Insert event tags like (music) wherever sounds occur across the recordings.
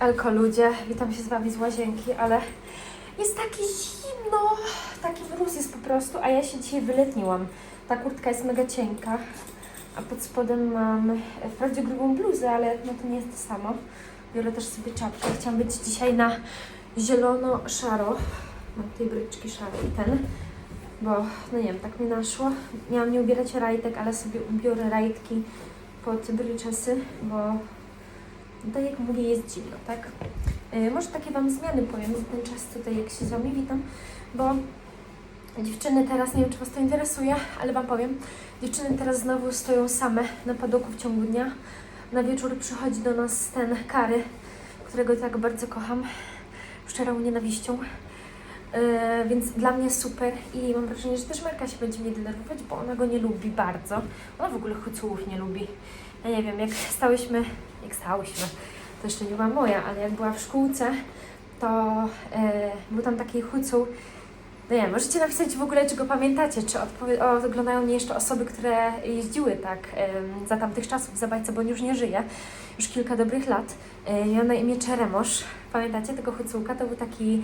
Elko ludzie, witam się z Wami z łazienki, ale jest takie zimno, taki mróz jest po prostu, a ja się dzisiaj wyletniłam. Ta kurtka jest mega cienka, a pod spodem mam e, wprawdzie grubą bluzę, ale no to nie jest to samo. Biorę też sobie czapkę. Chciałam być dzisiaj na zielono-szaro. Mam tej bryczki szare i ten, bo no nie wiem, tak mi naszło. Miałam nie ubierać rajtek, ale sobie ubiorę rajtki pod bryczesy, bo no tak jak mówię, jest zimno, tak? Yy, może takie Wam zmiany powiem za ten czas tutaj, jak się z Wami witam, bo dziewczyny teraz, nie wiem czy Was to interesuje, ale Wam powiem, dziewczyny teraz znowu stoją same na padoku w ciągu dnia. Na wieczór przychodzi do nas ten Kary, którego tak bardzo kocham, szczerą nienawiścią. Yy, więc dla mnie super i mam wrażenie, że też Marka się będzie mnie denerwować, bo ona go nie lubi bardzo. Ona w ogóle hucułów nie lubi. Ja nie wiem, jak stałyśmy, jak stałyśmy, to jeszcze nie była moja, ale jak była w szkółce, to e, był tam taki hucuł. No nie możecie napisać w ogóle, czy go pamiętacie, czy oglądają mnie jeszcze osoby, które jeździły tak em, za tamtych czasów za bajce, bo on już nie żyje, już kilka dobrych lat. E, miał na imię Czeremosz. Pamiętacie tego hucułka? To był taki,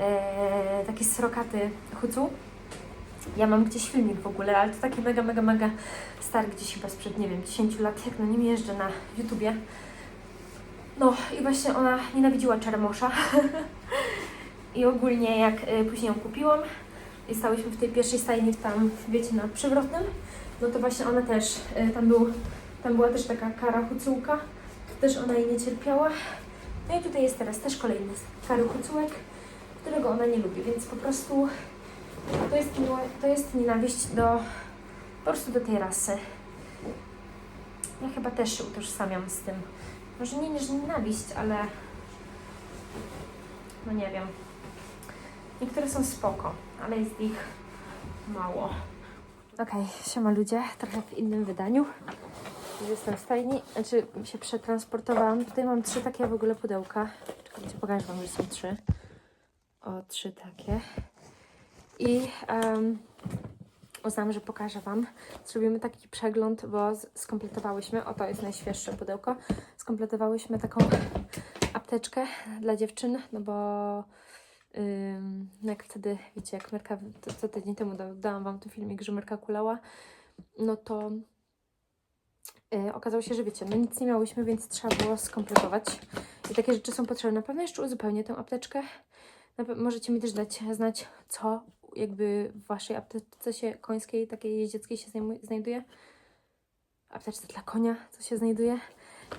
e, taki srokaty hucuł. Ja mam gdzieś filmik w ogóle, ale to taki mega, mega, mega stary, gdzieś chyba sprzed, nie wiem, 10 lat, jak na nim jeżdżę na YouTubie. No i właśnie ona nienawidziła czeremosza. (laughs) I ogólnie jak y, później ją kupiłam i stałyśmy w tej pierwszej stajni tam, wiecie, na przewrotnym, no to właśnie ona też, y, tam, był, tam była też taka kara hucułka, też ona jej nie cierpiała. No i tutaj jest teraz też kolejny kary hucułek, którego ona nie lubi, więc po prostu to jest, to jest nienawiść do, po prostu do tej rasy. Ja chyba też się utożsamiam z tym. Może nie, że nienawiść, ale no nie wiem. Niektóre są spoko, ale jest ich mało. Okej, siema ludzie, trochę w innym wydaniu. Jestem w stajni, znaczy się przetransportowałam. Tutaj mam trzy takie w ogóle pudełka. Czekajcie, pokażę Wam, że są trzy. O, trzy takie. I um, uznałam, że pokażę Wam. Zrobimy taki przegląd, bo skompletowałyśmy, oto jest najświeższe pudełko, skompletowałyśmy taką apteczkę dla dziewczyn, no bo ym, jak wtedy, wiecie, jak Merka, to, co tydzień temu da, dałam Wam tu filmik, że Merka kulała, no to y, okazało się, że wiecie, no nic nie miałyśmy, więc trzeba było skompletować. I takie rzeczy są potrzebne. Na pewno jeszcze uzupełnię tę apteczkę. Możecie mi też dać znać, co jakby w waszej apteczce się końskiej, takiej jeździeckiej się znajduje. Apteczce dla konia, co się znajduje.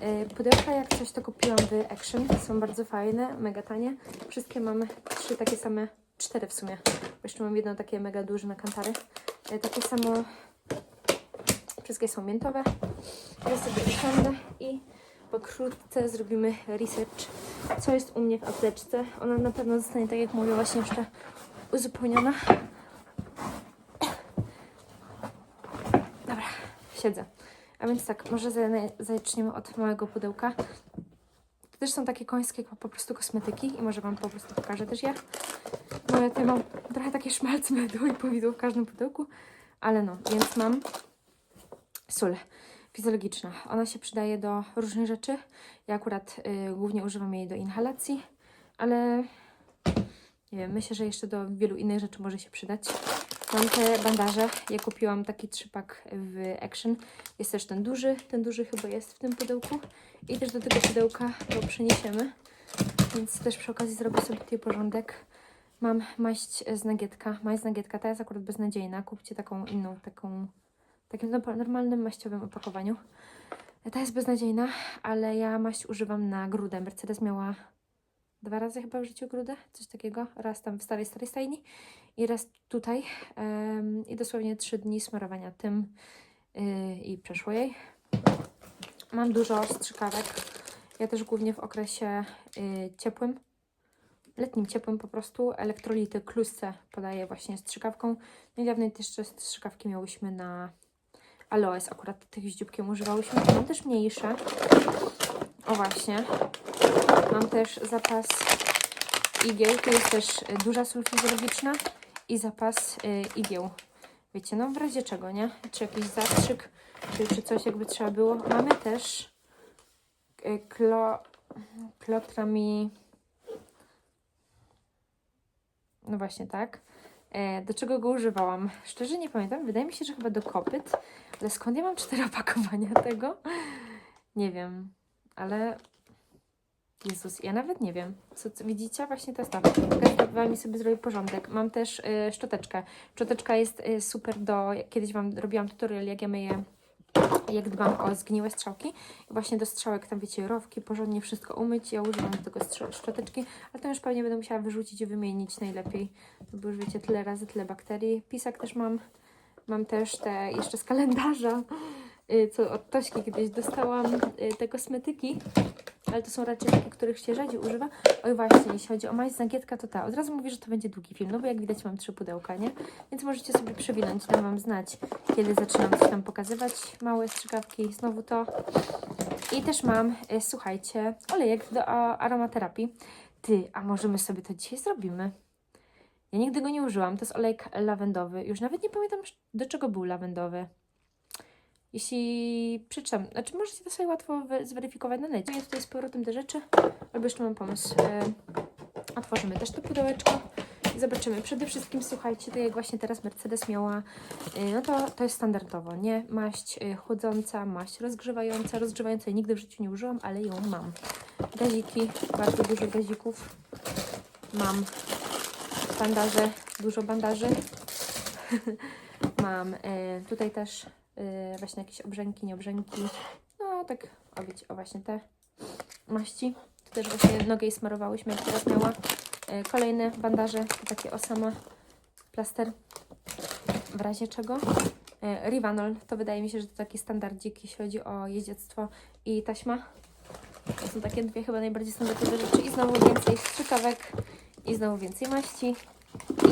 Yy, Pudełka jak coś to kupiłam w Action. Są bardzo fajne, mega tanie. Wszystkie mamy trzy takie same, cztery w sumie. Jeszcze mam jedno takie mega duże na kantary. Yy, Takie samo, wszystkie są miętowe. Ja sobie usiądę i pokrótce zrobimy research, co jest u mnie w apteczce. Ona na pewno zostanie, tak jak mówię, właśnie jeszcze uzupełniona. Dobra, siedzę. A więc tak, może za- zaczniemy od małego pudełka. To też są takie końskie po prostu kosmetyki i może Wam po prostu pokażę też je. No ja tutaj mam trochę takie szmalce mydło i powidło w każdym pudełku, ale no, więc mam sól fizjologiczna. Ona się przydaje do różnych rzeczy. Ja akurat y, głównie używam jej do inhalacji, ale nie wiem, myślę, że jeszcze do wielu innych rzeczy może się przydać. Mam te bandaże. Ja kupiłam taki trzypak w Action. Jest też ten duży. Ten duży chyba jest w tym pudełku. I też do tego pudełka go przeniesiemy. Więc też przy okazji zrobię sobie tutaj porządek. Mam maść z nagietka. Maść z nagietka ta jest akurat beznadziejna. Kupcie taką inną, taką takim no- normalnym maściowym opakowaniu. Ta jest beznadziejna, ale ja maść używam na grudę. Mercedes miała dwa razy chyba w życiu grudę, coś takiego. Raz tam w starej, starej stajni i raz tutaj. I dosłownie trzy dni smarowania tym yy, i przeszło jej. Mam dużo strzykawek. Ja też głównie w okresie yy, ciepłym, letnim ciepłym po prostu elektrolity klusce podaję właśnie strzykawką. Niedawno też te strzykawki miałyśmy na aloes, akurat tych z dzióbkiem używałyśmy. Mam też mniejsze. O właśnie. Mam też zapas igieł. Tu jest też y, duża sól fizjologiczna i zapas y, igieł. Wiecie, no w razie czego, nie? Czy jakiś zastrzyk, czy, czy coś jakby trzeba było. Mamy też y, klo, Plotra mi... No właśnie tak. E, do czego go używałam? Szczerze nie pamiętam. Wydaje mi się, że chyba do kopyt. Ale skąd ja mam cztery opakowania tego? Nie wiem. Ale... Jezus, ja nawet nie wiem. Co, co widzicie? Właśnie jest to. Pokazywała mi sobie zrobić porządek. Mam też y, szczoteczkę. Szczoteczka jest y, super do... Kiedyś Wam robiłam tutorial, jak ja myję jak dbam o zgniłe strzałki. I właśnie do strzałek tam wiecie, rowki, porządnie wszystko umyć. Ja używam do tego szczoteczki, ale to już pewnie będę musiała wyrzucić i wymienić najlepiej. Bo już wiecie, tyle razy, tyle bakterii. Pisak też mam. Mam też te jeszcze z kalendarza, y, co od Tośki kiedyś dostałam, y, te kosmetyki. Ale to są raczej takie, których się rzadziej używa. Oj właśnie, jeśli chodzi o maść z nagietka, to ta. Od razu mówię, że to będzie długi film, no bo jak widać mam trzy pudełka, nie? Więc możecie sobie przewinąć, dam Wam znać, kiedy zaczynam coś tam pokazywać. Małe strzykawki, znowu to. I też mam, e, słuchajcie, olejek do a, aromaterapii. Ty, a może my sobie to dzisiaj zrobimy? Ja nigdy go nie użyłam. To jest olejek lawendowy. Już nawet nie pamiętam, do czego był lawendowy. Jeśli przeczytam, znaczy możecie to sobie łatwo zweryfikować na necie. Ja tutaj z powrotem te rzeczy, albo jeszcze mam pomysł. E, otworzymy też to pudełeczko i zobaczymy. Przede wszystkim słuchajcie, tak jak właśnie teraz Mercedes miała, e, no to, to jest standardowo, nie? Maść e, chłodząca, maść rozgrzewająca. Rozgrzewającej nigdy w życiu nie użyłam, ale ją mam. Gaziki, bardzo dużo gazików. Mam bandaże, dużo bandaży. (laughs) mam tutaj też yy, właśnie jakieś obrzęki, nieobrzęki. No tak, o wiecie, o właśnie te maści. Tu też właśnie nogę smarowałyśmy, jak teraz miała. Yy, kolejne bandaże, takie osama, plaster, w razie czego. Yy, Rivanol, to wydaje mi się, że to taki standardzik, jeśli chodzi o jeździectwo i taśma. To są takie dwie chyba najbardziej standardowe rzeczy. I znowu więcej strzykawek, i znowu więcej maści.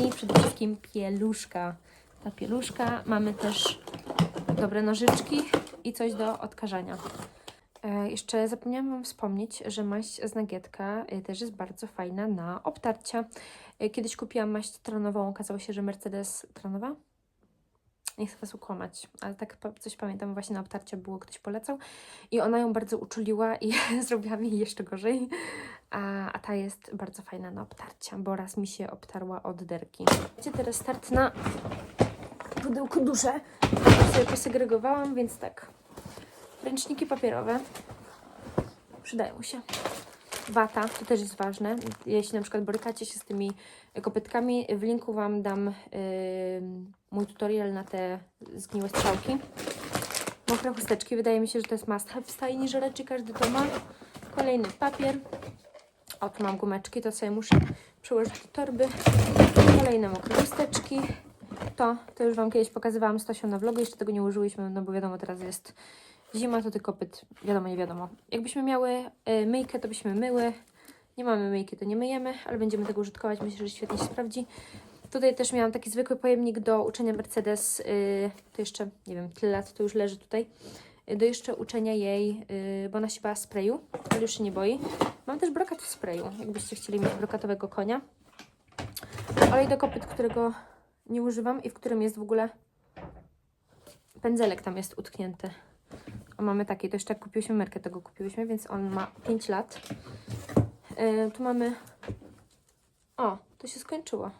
I przede wszystkim pieluszka. Ta pieluszka. Mamy też dobre nożyczki i coś do odkażania. E, jeszcze zapomniałam Wam wspomnieć, że maść z nagietka e, też jest bardzo fajna na obtarcia. E, kiedyś kupiłam maść tranową, okazało się, że Mercedes tranowa? Nie chcę Was ukłamać, ale tak coś pamiętam, właśnie na obtarcia było, ktoś polecał i ona ją bardzo uczuliła i (laughs) zrobiła mi jeszcze gorzej, a, a ta jest bardzo fajna na obtarcia, bo raz mi się obtarła od derki. Teraz start na pudełku duże. Sobie posegregowałam, więc tak. Ręczniki papierowe przydają się. Wata, to też jest ważne. Jeśli na przykład borykacie się z tymi kopytkami, w linku Wam dam yy, mój tutorial na te zgniłe strzałki. Mokre chusteczki, wydaje mi się, że to jest must have w stajni każdy to ma. Kolejny papier. O, tu mam gumeczki, to sobie muszę przełożyć do torby. Kolejne mokre chusteczki. To, to już Wam kiedyś pokazywałam z Tosią na vlogu, jeszcze tego nie użyłyśmy, no bo wiadomo, teraz jest zima, to tylko pyt, wiadomo, nie wiadomo. Jakbyśmy miały y, myjkę, to byśmy myły. Nie mamy myjki, to nie myjemy, ale będziemy tego użytkować, myślę, że świetnie się sprawdzi. Tutaj też miałam taki zwykły pojemnik do uczenia Mercedes, y, to jeszcze, nie wiem, tyle lat to już leży tutaj, y, do jeszcze uczenia jej, y, bo ona się bała sprayu, ale już się nie boi. Mam też brokat w sprayu, jakbyście chcieli mieć brokatowego konia. Olej do kopyt, którego nie używam i w którym jest w ogóle pędzelek tam jest utknięty. O, mamy taki, to jeszcze jak kupiłyśmy merkę, tego kupiłyśmy, więc on ma 5 lat. Yy, tu mamy... O, to się skończyło.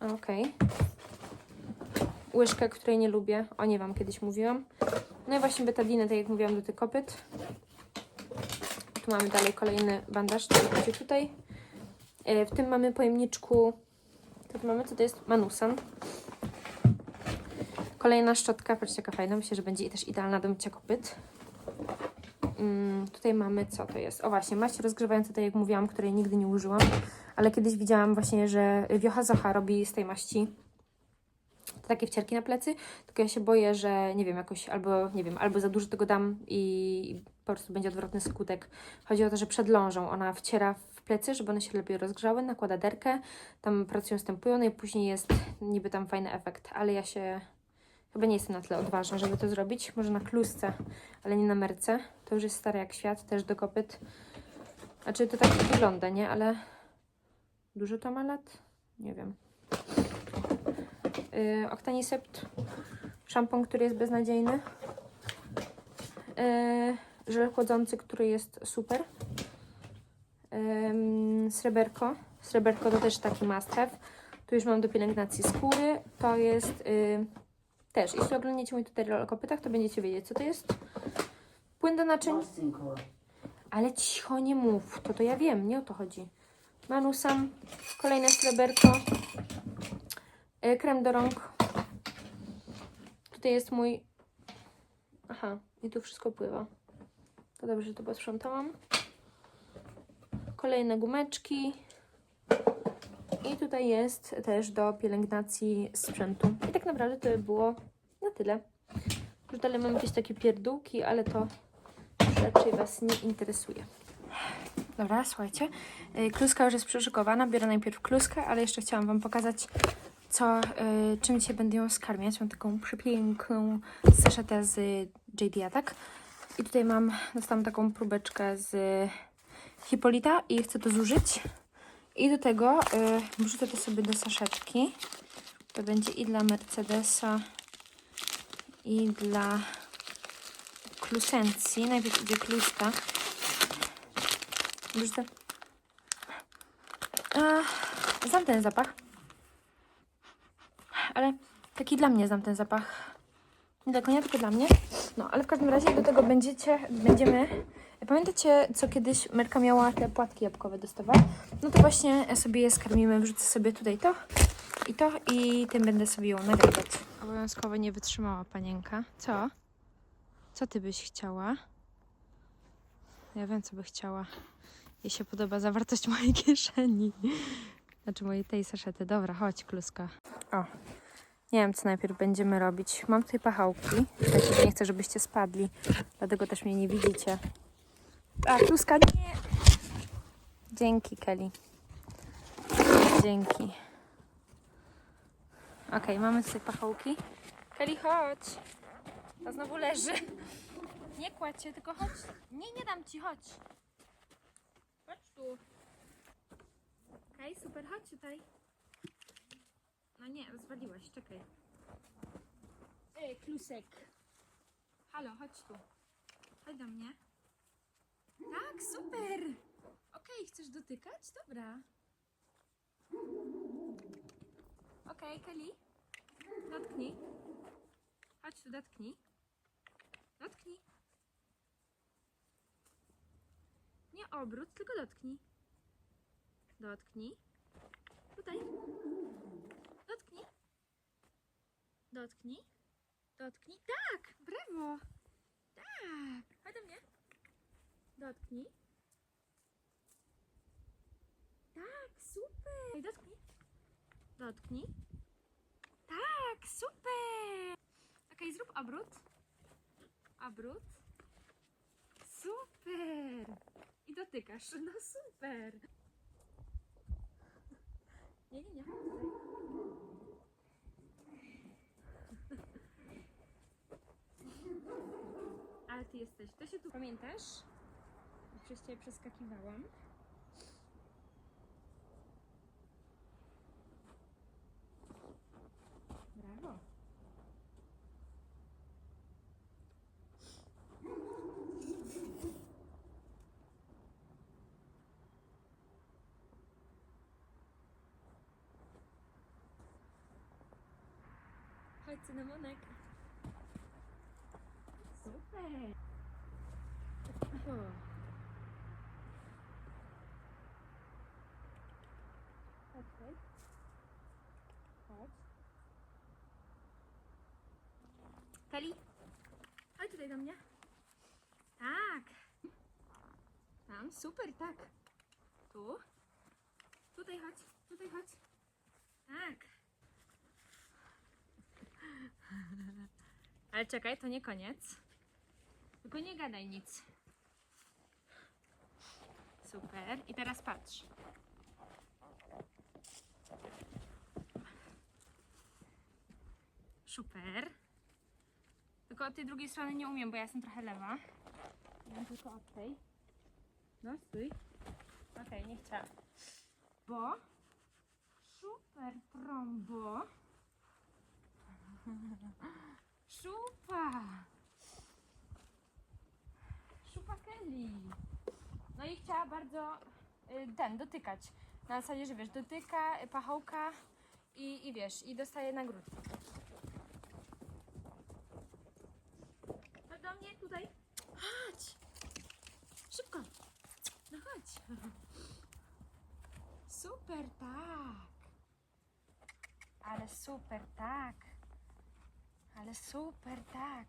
A, Okej. Łyżkę, której nie lubię. O nie Wam kiedyś mówiłam. No i właśnie betadinę, tak jak mówiłam, do tych kopyt. Tu mamy dalej kolejny bandaż, który będzie tutaj. Yy, w tym mamy pojemniczku... Mamy? Co to jest? Manusan. Kolejna szczotka, patrzcie jaka fajna, myślę, że będzie też idealna do mycia kopyt. Mm, tutaj mamy, co to jest? O właśnie, maść rozgrzewająca, tak jak mówiłam, której nigdy nie użyłam, ale kiedyś widziałam właśnie, że Wiocha Zocha robi z tej maści takie wcierki na plecy, tylko ja się boję, że nie wiem, jakoś albo, nie wiem, albo za dużo tego dam i po prostu będzie odwrotny skutek. Chodzi o to, że przed lążą ona wciera plecy, żeby one się lepiej rozgrzały, nakłada derkę, tam pracują stępują, no i później jest niby tam fajny efekt, ale ja się Chyba nie jestem na tyle odważna, żeby to zrobić. Może na klusce, ale nie na merce. To już jest stare jak świat, też do kopyt. Znaczy to tak wygląda, nie? Ale dużo to ma lat? Nie wiem. Yy, Octanisept. Szampon, który jest beznadziejny. Yy, żel chłodzący, który jest super. Sreberko. Sreberko to też taki must have. Tu już mam do pielęgnacji skóry. To jest y, też, jeśli oglądacie mój tutorial o kopytach, to będziecie wiedzieć, co to jest. Płyn do naczyń. Ale cicho nie mów, to to ja wiem, nie o to chodzi. Manusam, kolejne sreberko, e, krem do rąk. Tutaj jest mój... Aha, i tu wszystko pływa. To dobrze, że to posprzątałam. Kolejne gumeczki. I tutaj jest też do pielęgnacji sprzętu. I tak naprawdę to by było na tyle. Już dalej mam jakieś takie pierdółki, ale to raczej Was nie interesuje. Dobra, słuchajcie. y, Kluska już jest przyszykowana. Biorę najpierw kluskę, ale jeszcze chciałam Wam pokazać, co, y, czym dzisiaj będę ją skarmiać. Mam taką przepiękną saszetę z JD tak? I tutaj mam, dostałam taką próbeczkę z Hipolita i chcę to zużyć. I do tego y, wrzucę to sobie do saszetki. To będzie i dla Mercedesa, i dla klusencji. Najpierw idzie kluska. Wrzucę. A, znam ten zapach. Ale taki dla mnie znam ten zapach. Nie dla konia, tylko dla mnie. No, ale w każdym razie do tego będziecie, będziemy... Pamiętacie, co kiedyś Merka miała te płatki jabłkowe dostawać? No to właśnie sobie je skarmimy. Wrzucę sobie tutaj to i to i tym będę sobie ją nagradzać. Obowiązkowo nie wytrzymała panienka. Co? Co ty byś chciała? Ja wiem, co by chciała. Jej się podoba zawartość mojej kieszeni. Znaczy mojej tej saszety. Dobra, chodź, kluska. O, nie wiem, co najpierw będziemy robić. Mam tutaj pachałki. Słuchajcie, nie chcę, żebyście spadli. Dlatego też mnie nie widzicie. A, kluska, nie! Dzięki, Kelly. Dzięki. Okej, mamy tutaj pachołki. Kelly, chodź. To znowu leży. Nie kładź się, tylko chodź. Nie, nie dam ci, chodź. Chodź tu. Okej, super, chodź tutaj. No nie, zwaliłaś, czekaj. Ej, klusek. Halo, chodź tu. Chodź do mnie. Tak, super. Okej, chcesz dotykać? Dobra. Okej, Kelly. Dotknij. Chodź tu, dotknij. Dotknij. Nie obrót, tylko dotknij. Dotknij. Tutaj. Dotknij. Dotknij. Dotknij. Tak! Brawo! Tak! Chodź do mnie. Dotknij. Tak, super! Dotknij. Dotknij. Tak, super! Okej, zrób obrót. Obrót. Super! I dotykasz. No super! Nie, nie, nie. chodź tutaj. Ale ty jesteś. To się tu pamiętasz? Przez ciebie przeskakiwałam. Brawo. Chodź, cynamonek. Super. O. Chodź tutaj. Chodź. Kali, chodź tutaj do mnie. Tak. Tam, super, tak. Tu. Tutaj chodź, tutaj chodź. Tak. (laughs) Ale czekaj, to nie koniec. Tylko nie gadaj nic. Super. I teraz patrz. Super. Tylko od tej drugiej strony nie umiem, bo ja jestem trochę lewa. Wiem tylko od tej. No, stój. Okej, nie chciałam. Bo. Super trombo. (laughs) Szupa. Szupa. Kelly. No i chciała bardzo y, ten, dotykać. Na zasadzie, że wiesz, dotyka, y, pachołka i, i wiesz, i dostaje nagródki. Chodź do mnie tutaj. Chodź! Szybko! No chodź. (laughs) Super, tak. Ale super, tak. Ale super, tak.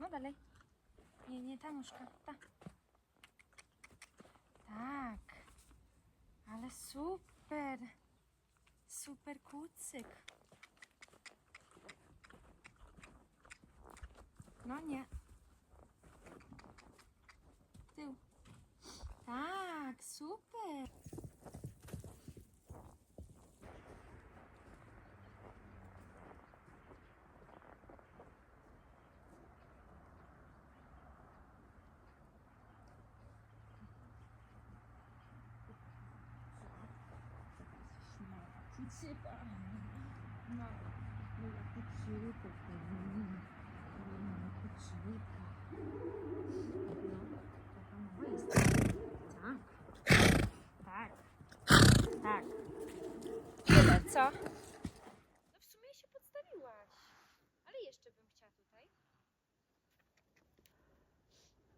No dalej. Nie, nie, ta nóżka. Ta. Tak. Ale super. Super kucyk. No nie. Tył. Tak, super. Kucyka. No, moja kucyka. Moja kucyka. No, taka moja jest. Tak. Tak. Tak. Tyle, co? No w sumie się podstawiłaś. Ale jeszcze bym chciała tutaj.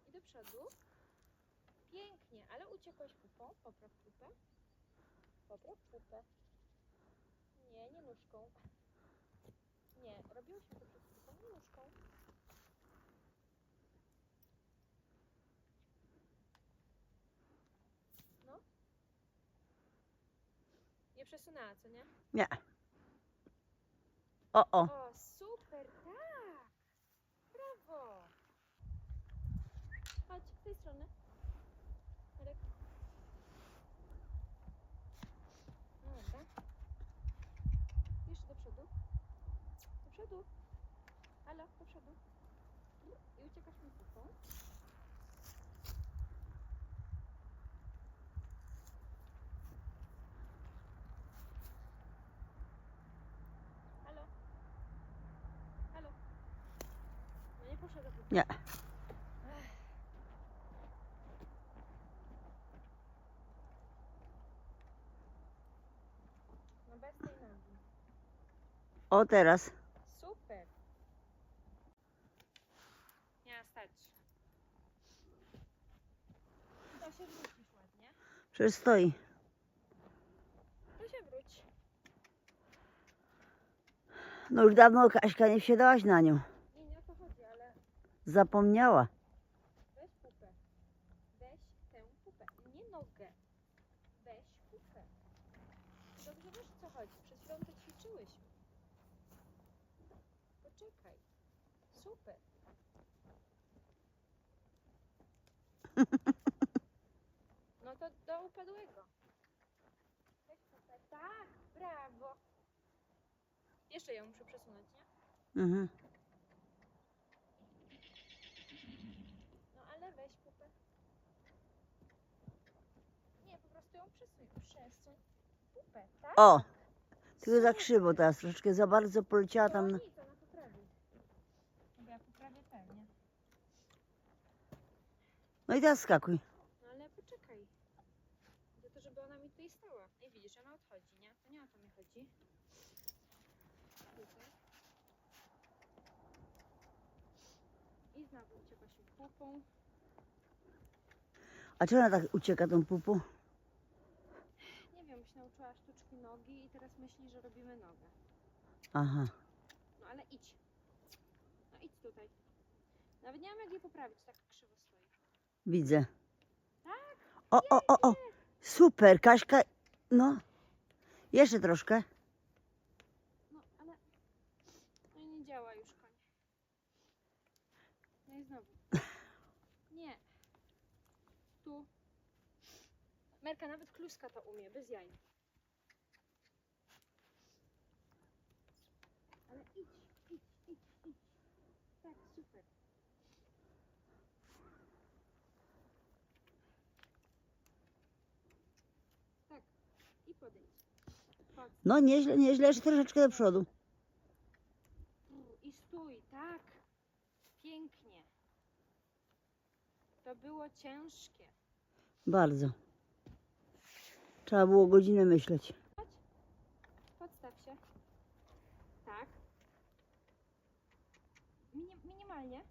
I do przodu. Pięknie, ale uciekłaś pupą. Popraw pupę. Popraw pupę. Nie, nie nóżką. Nie, robiłyśmy to przed chwilą, nie nóżką. No. Nie przesunęła, co nie? Nie. O, o. O, super, tak! Brawo! Chodź, z tej strony. Marek. No dobra. Jeszcze do przodu. Do przodu. Do przodu. I uciekasz mi. Halo. Halo. No nie poszedł. Nie. No bez tej nogi. O, teraz. Super. Nie, stać. To się wrócisz ładnie. Przecież stoi. To się wróć. No już dawno Kaśka nie wsiadałaś na nią. Nie, nie o to chodzi, ale Zapomniała. weź pupę. Weź tę pupę. Nie nogę. Weź pupę. Dobrze wiesz o co chodzi. Przed chwilą to ćwiczyłyśmy. Poczekaj. Super. (laughs) No to do upadłego. Weź pupę. Tak, brawo. Jeszcze ją muszę przesunąć, nie? Mhm. No ale weź pupę. Nie, po prostu ją przesuń. Przesuń pupę, tak? O, tylko za krzywo teraz. Troszeczkę za bardzo poleciała tam. No na- nic, ona poprawi. Bo ja poprawię pewnie. No i teraz skakuj. No ale poczekaj. Chodzi o to, żeby ona mi tutaj stała. I widzisz, ona odchodzi, nie? To nie chodzi. Tutaj. I znowu uciekłaś mi pupą. A czy ona tak ucieka tą pupą? Nie wiem, się nauczyła sztuczki nogi i teraz myśli, że robimy nogę. Aha. No ale idź. No idź tutaj. Nawet nie wiem jak jej poprawić, tak krzywo stoi. Widzę. Tak? O, o, o, o. Super, Kaśka. No. Jeszcze troszkę. No ale... No nie działa już koń. No i znowu. Nie. Tu. Merka nawet kluska to umie, bez jaj. Ale idź, idź, idź, idź. Tak, super. Tak. I podejdź. No nieźle, nieźle, jeszcze troszeczkę do przodu. I stój, tak. Pięknie. To było ciężkie. Bardzo. Trzeba było godzinę myśleć. Podstaw się. Tak. Minim minimalnie.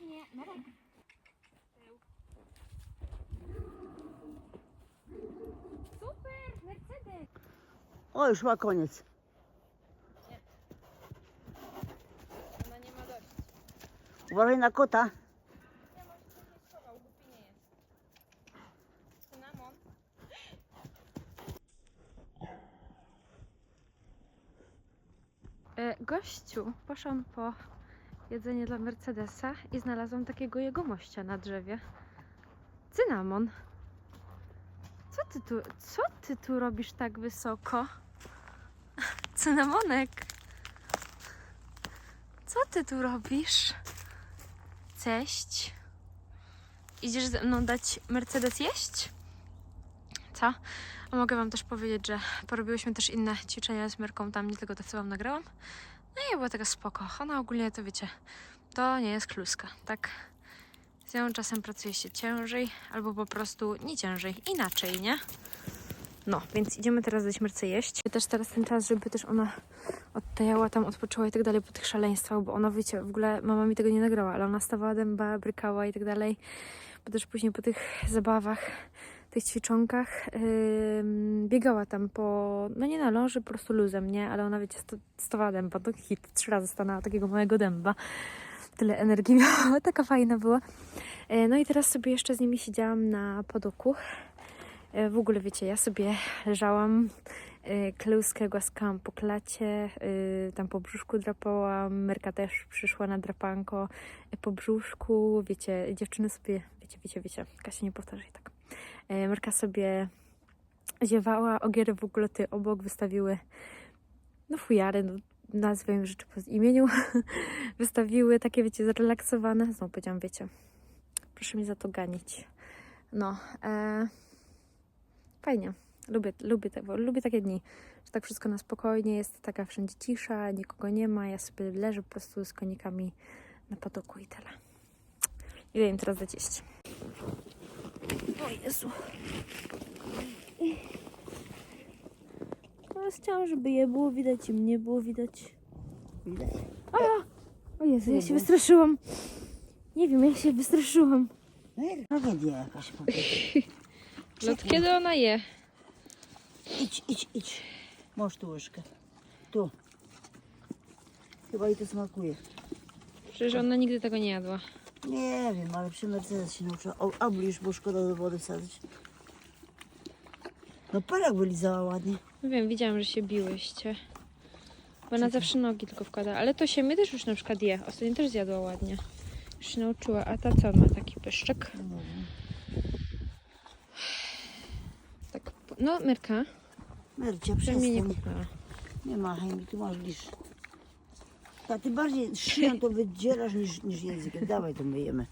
Pięknie. Marek. Super, Mercedes. O, już ma koniec. Ona nie ma dość. Uważaj na kota. Ja może coś nie schował, głupi nie jest. Cynamon. E, gościu, poszłam po jedzenie dla Mercedesa i znalazłam takiego jegomościa na drzewie. Cynamon. Co ty tu, co ty tu robisz tak wysoko? Cynamonek. Co ty tu robisz? Cześć. Idziesz ze mną dać Mercedes jeść? Co? A mogę Wam też powiedzieć, że porobiłyśmy też inne ćwiczenia z Merką tam, nie tylko to, co Wam nagrałam. No i była taka spoko. Ona ogólnie, to wiecie, to nie jest kluska, tak? Z nią czasem pracuje się ciężej, albo po prostu nie ciężej, inaczej, nie? No, więc idziemy teraz dać Merce jeść. Też teraz ten czas, żeby też ona odtajała tam, odpoczęła i tak dalej po tych szaleństwach, bo ona, wiecie, w ogóle mama mi tego nie nagrała, ale ona stawała dęba, brykała i tak dalej, bo też później po tych zabawach, tych ćwiczonkach ym, biegała tam po, no nie na ląży, po prostu luzem, nie, ale ona, wiecie, sto, stawała dęba, to hit, trzy razy stanęła takiego małego dęba, tyle energii miała, (laughs) taka fajna była. E, No i teraz sobie jeszcze z nimi siedziałam na podoku. E, W ogóle wiecie, ja sobie leżałam, e, kluskę głaskałam po klacie, e, tam po brzuszku drapałam, Merka też przyszła na drapanko po brzuszku, wiecie, dziewczyny sobie, wiecie, wiecie, wiecie, Kasia nie powtarzaj tak. E, Merka sobie ziewała, ogiery w ogóle ty obok wystawiły, no fujary, no nazwę rzeczy po imieniu, (laughs) wystawiły takie, wiecie, zrelaksowane, znowu powiedziałam, wiecie, proszę mi za to ganić. No, e, fajnie. Lubię, lubię, te, lubię takie dni, że tak wszystko na spokojnie, jest taka wszędzie cisza, nikogo nie ma, ja sobie leżę po prostu z konikami na potoku i tyle. Ile im teraz dać jeść? O Jezu. No, chciałam, żeby je było widać i mnie było widać. A! O Jezu, ja się wystraszyłam. Nie wiem, ja się wystraszyłam. No jak tragedia jakaś prostu. (laughs) Od kiedy ona je? Idź, idź, idź. Masz tu łyżkę. Tu. Chyba jej to smakuje. Przecież ona nigdy tego nie jadła. Nie wiem, ale przy Mercedes się nauczyła. O, Oblicz, bo szkoda do wody wsadzić. No parak wylizała ładnie. No wiem, widziałam, że się biłyście. Bo ona zawsze nogi tylko wkłada. Ale to się my też już na przykład je. Ostatnio też zjadła ładnie. Już się nauczyła. A ta co ma taki pyszczek? No, nie. Tak. No, Myrka. Mercia, mnie nie przestań. kopnęła. Nie machaj mi, tu masz lisz. A ty bardziej szyją to wydzierasz niż, niż językiem. Dawaj to myjemy.